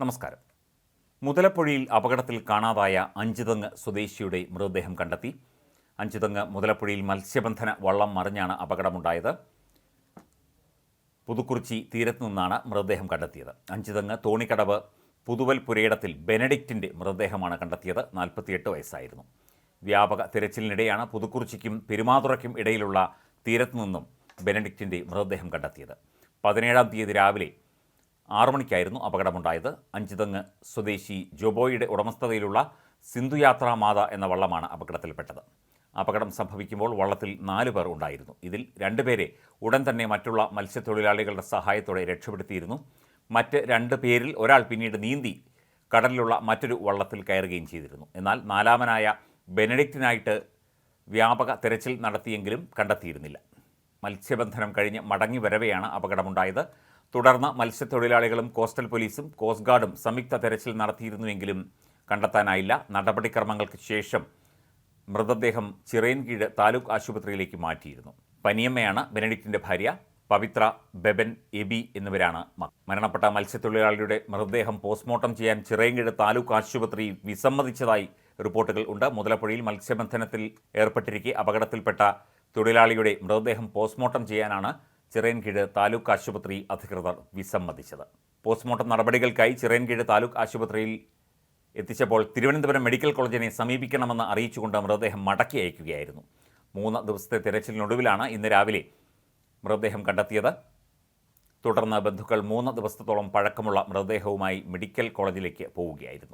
നമസ്കാരം. മുതലപ്പുഴയിൽ അപകടത്തിൽ കാണാതായ അഞ്ചുതങ്ങ് സ്വദേശിയുടെ മൃതദേഹം കണ്ടെത്തി. അഞ്ചുതങ്ങ് മുതലപ്പുഴയിൽ മത്സ്യബന്ധന വള്ളം മറിഞ്ഞാണ് അപകടമുണ്ടായത്. പുതുക്കുറിച്ചി തീരത്തു നിന്നാണ് മൃതദേഹം കണ്ടെത്തിയത്. അഞ്ചുതങ്ങ് തോണിക്കടവ് പുതുവൽ പുരയിടത്തിൽ ബെനഡിക്റ്റിന്റെ മൃതദേഹമാണ് കണ്ടെത്തിയത്. നാൽപ്പത്തിയെട്ട് വയസ്സായിരുന്നു. വ്യാപക തിരച്ചിലിനിടെയാണ് പുതുക്കുറിച്ചിക്കും പെരുമാതുറയ്ക്കും ഇടയിലുള്ള തീരത്തു നിന്നും ബെനഡിക്റ്റിന്റെ മൃതദേഹം കണ്ടെത്തിയത്. പതിനേഴാം തീയതി രാവിലെ ആറു മണിക്കായിരുന്നു അപകടമുണ്ടായത്. അഞ്ചുതങ്ങ് സ്വദേശി ജോബോയുടെ ഉടമസ്ഥതയിലുള്ള സിന്ധുയാത്രാ എന്ന വള്ളമാണ് അപകടത്തിൽപ്പെട്ടത്. അപകടം സംഭവിക്കുമ്പോൾ വള്ളത്തിൽ നാലു പേർ ഉണ്ടായിരുന്നു. ഇതിൽ രണ്ടുപേരെ ഉടൻ തന്നെ മറ്റുള്ള മത്സ്യത്തൊഴിലാളികളുടെ സഹായത്തോടെ രക്ഷപ്പെടുത്തിയിരുന്നു. മറ്റ് രണ്ട് പേരിൽ ഒരാൾ പിന്നീട് നീന്തി കടലിലുള്ള മറ്റൊരു വള്ളത്തിൽ കയറുകയും ചെയ്തിരുന്നു. എന്നാൽ നാലാമനായ ബെനഡിക്റ്റിനായിട്ട് വ്യാപക തെരച്ചിൽ നടത്തിയെങ്കിലും കണ്ടെത്തിയിരുന്നില്ല. മത്സ്യബന്ധനം കഴിഞ്ഞ് മടങ്ങി വരവെയാണ് അപകടമുണ്ടായത്. തുടർന്ന് മത്സ്യത്തൊഴിലാളികളും കോസ്റ്റൽ പോലീസും കോസ്റ്റ് ഗാർഡും സംയുക്ത തെരച്ചിൽ നടത്തിയിരുന്നുവെങ്കിലും കണ്ടെത്താനായില്ല. നടപടിക്രമങ്ങൾക്ക് ശേഷം മൃതദേഹം ചിറയൻകീഴ് താലൂക്ക് ആശുപത്രിയിലേക്ക് മാറ്റിയിരുന്നു. പനിയമ്മയാണ് ബെനഡിക്റ്റിന്റെ ഭാര്യ പവിത്ര ബെബൻ എബി എന്നിവരാണ് മരണപ്പെട്ട മത്സ്യത്തൊഴിലാളിയുടെ മൃതദേഹം പോസ്റ്റ്മോർട്ടം ചെയ്യാൻ ചിറയൻകീഴ് താലൂക്ക് ആശുപത്രി വിസമ്മതിച്ചതായി റിപ്പോർട്ടുകൾ ഉണ്ട്. മുതലപ്പുഴയിൽ മത്സ്യബന്ധനത്തിൽ ഏർപ്പെട്ടിരിക്കെ അപകടത്തിൽപ്പെട്ട തൊഴിലാളിയുടെ മൃതദേഹം പോസ്റ്റ്മോർട്ടം ചെയ്യാനാണ് ചിറയൻകീഴ് താലൂക്ക് ആശുപത്രി അധികൃതർ വിസമ്മതിച്ചത്. പോസ്റ്റ്മോർട്ടം നടപടികൾക്കായി ചിറയൻകീഴ് താലൂക്ക് ആശുപത്രിയിൽ എത്തിച്ചപ്പോൾ തിരുവനന്തപുരം മെഡിക്കൽ കോളേജിനെ സമീപിക്കണമെന്ന് അറിയിച്ചുകൊണ്ട് മൃതദേഹം മടക്കി അയക്കുകയായിരുന്നു. മൂന്ന് ദിവസത്തെ തിരച്ചിലിനൊടുവിലാണ് ഇന്ന് രാവിലെ മൃതദേഹം കണ്ടെത്തിയത്. തുടർന്ന് ബന്ധുക്കൾ മൂന്ന് ദിവസത്തോളം പഴക്കമുള്ള മൃതദേഹവുമായി മെഡിക്കൽ കോളേജിലേക്ക് പോവുകയായിരുന്നു.